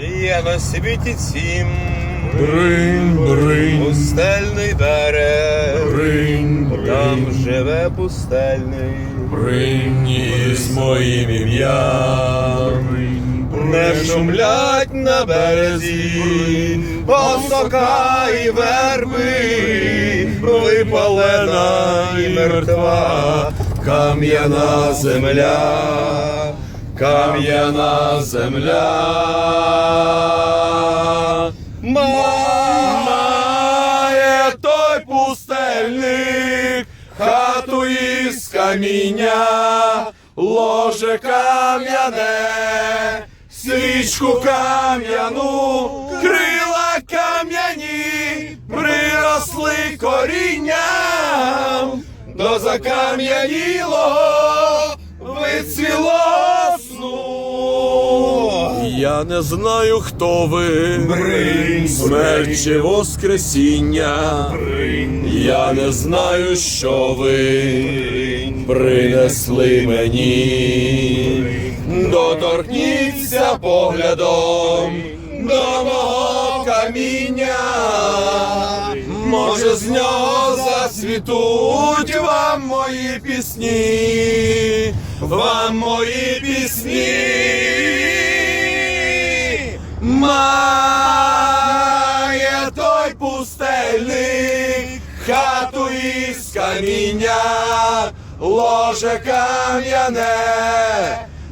Є на світі цім Бринь, бринь, пустельний берег, бринь, там живе пустельний. бринь із моїм ім'ям. Не шумлять на березі, осока і верби, випалена і мертва, кам'яна земля, кам'яна земля. Каміння, ложе кам'яне, свічку кам'яну, крила кам'яні, приросли корінням, до закам'янілого вицвіло. Я не знаю, хто ви, Бринь, смерть чи воскресіння. Я не знаю, що ви. Принесли мені. Доторкніться поглядом до мого каміння, може з нього зацвітуть вам мої пісні, вам мої пісні. Має той пустельник хату із каміння, ложе кам'яне,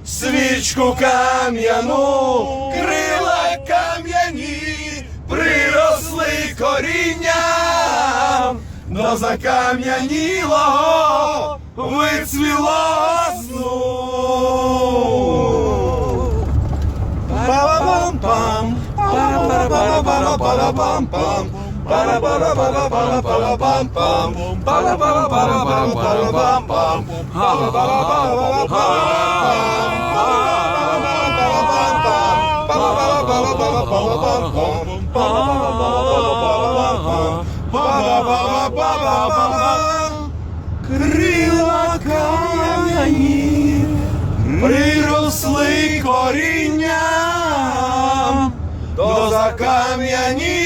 свічку кам'яну, крила кам'яні, приросли корінням, до закам'янілого вицвіло Па-ра-па-ра-па-ра-па-ра-пам-пам, па-ра-па-ра-па-ра-па-ра-пам-пам, Крила кам'яні приросли корінням до закам'яні